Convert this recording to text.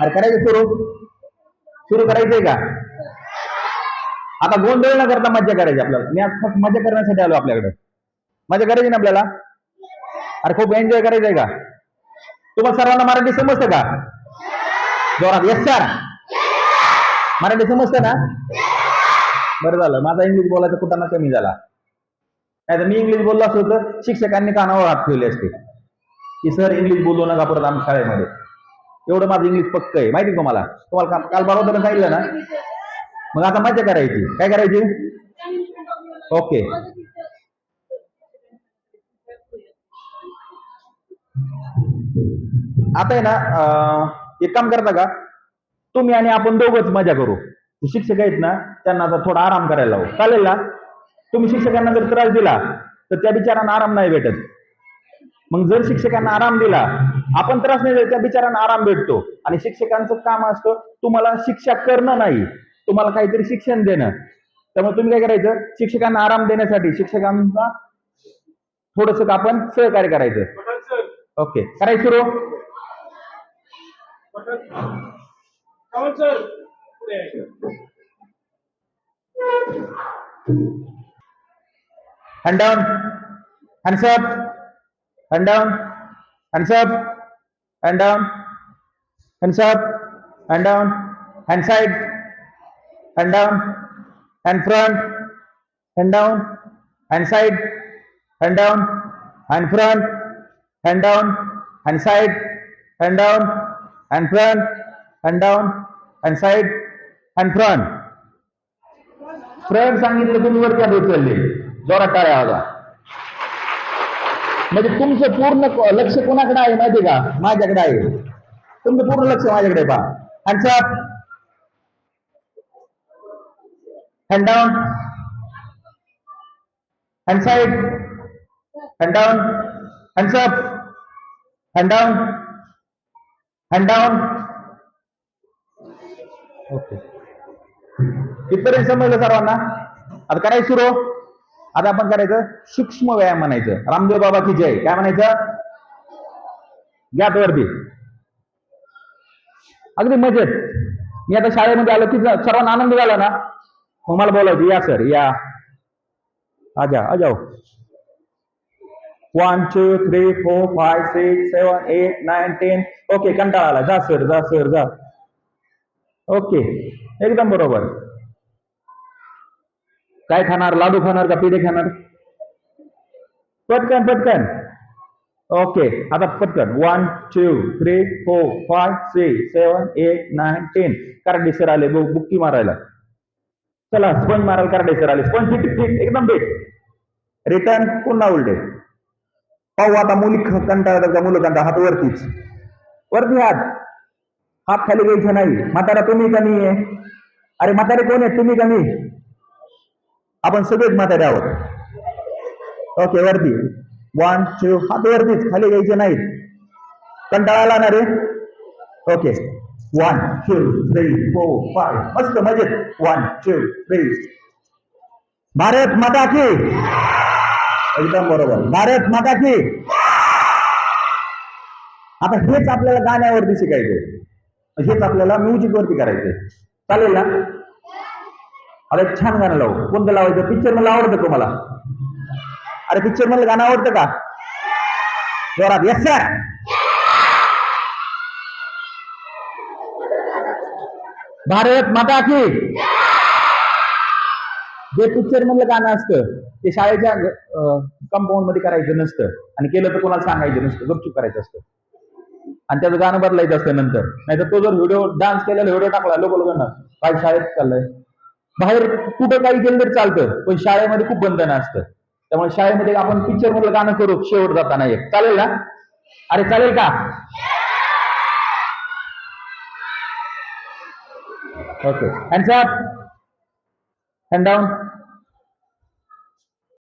अरे करायचं सुरू? सुरू करायचंय का? आता गोंधळ न करता मज्जा करायची आपल्याला. मी आज फक्त मजा करण्यासाठी आलो आपल्याकडे. मजा करायची ना आपल्याला? अरे खूप एन्जॉय करायचंय का? तुम्हाला सर्वांना मराठी समजतं का? जोरात. येस सर मराठी समजतं ना? बरं झालं. माझा इंग्लिश बोलायचा कुठं कमी झाला. नाही तर मी इंग्लिश बोललो असतो तर शिक्षकांनी कानावर हात ठेवले असते. की सर इंग्लिश बोलू नका परत आमच्या शाळेमध्ये. एवढं माझं इंग्लिश पक्क आहे. माहिती तुम्हाला? तुम्हाला काल बरोबर सांगितलं ना? मग आता मजा करायची. काय करायची? ओके. आता आहे ना एक काम करता का? तुम्ही आणि आपण दोघंच मजा करू. शिक्षक आहेत ना त्यांना आता थोडा आराम करायला लावू. चालेल ना? तुम्ही शिक्षकांना जर त्रास दिला तर त्या बिचारांना आराम नाही भेटत. मग जर शिक्षकांना आराम दिला आपण त्रास नाही त्या बिचारांना आराम भेटतो. आणि शिक्षकांचं काम असतं तुम्हाला शिक्षा करणं नाही तुम्हाला काहीतरी शिक्षण देणं. त्यामुळे तुम्ही काय करायचं शिक्षकांना आराम देण्यासाठी शिक्षकांना थोडस आपण सहकार्य करायचं. ओके करायचं सुरू? Pathan Sawant sir पुढे आहे. hand down, hands up, hand down, hands up, hand down, hands up, hand down, hand side, hand down, hand front, hand down, hand side, hand down, hand front, hand down, hand side, hand down, hand front, hand down, hand side, hand front. Front सांगितलं तुम्ही वरती हात उचलले जोरात टाळ्या आवाजा म्हणजे तुमचं पूर्ण लक्ष कोणाकडे आहे माहिती का? माझ्याकडे आहे. तुमचं पूर्ण लक्ष माझ्याकडे पहा. Hands up hand down hand side hand down hands up hand down hand down okay इथपर्यंत समजलं सर्वांना? आता करायचं सुरू? आता आपण करायचं सूक्ष्म व्यायाम म्हणायचं. रामदेव बाबा की जय. काय म्हणायचं? घ्या वरती. अगदी मजेत. मी आता शाळेमध्ये आलो की सर्वांना आनंद झाला ना? मग मला बोलायचं या सर या. आजा आ one two three four five six seven eight nine ten okay कंटाळा आला. जा सर जा सर जा. ओके एकदम बरोबर. काय खाणार? लाडू खाणार का पिढे खाणार? पटकन पटकन. ओके आता पटकन. One two three four five six seven eight nine ten Karade sir आले. बु- बुक्की मारायला. चला स्पंज मारायला कराडे सर आले. स्पंज फिट फिट एकदम फिट रिटर्न पुन्हा उलटे. पाहू आता मुली कंटाळतात का? मुलं कंटाळ हात वरतीच. वरती हात. हात खाली घ्यायचे नाही. म्हातारा तुम्ही कमी आहे? अरे म्हातारे कोण आहे तुम्ही कमी आपण सगळेच म्हातारे आहोत. ओके वरती. वन टू हात वरतीच खाली घ्यायचे नाहीत. कंटाळा आला ना रे? Okay one two three four five मस्त मजेत. वन टू थ्री भारत माता की. एकदम बरोबर. भारत माता की. आता हेच आपल्याला गाण्यावरती शिकायचंय. हेच आपल्याला म्युझिक वरती करायचंय. चालेल ना? अरे छान गाणं लावू. कोणतं लावायचं? पिक्चर मला आवडतं तुम्हाला? अरे पिक्चर मला गाणं आवडतं का? जोरात. येस सर भारत माता की. जे पिक्चर मधलं गाणं असतं ते शाळेच्या कंपाऊंडमध्ये करायचं नसतं. आणि केलं तर कोणाला सांगायचं नसतं. गपचूप करायचं असतं. आणि त्याचं गाणं बदलायचं असतं नंतर. नाहीतर तो जर व्हिडिओ डान्स केलेला व्हिडिओ टाकला लोक लोकांना काय शाळेत चाललंय. बाहेर कुठं काही केलं तरी चालतं पण शाळेमध्ये खूप बंधन असतं. त्यामुळे शाळेमध्ये आपण पिक्चर मधलं गाणं करू शेवट जाताना एक. चालेल ना? अरे चालेल का? Okay hand down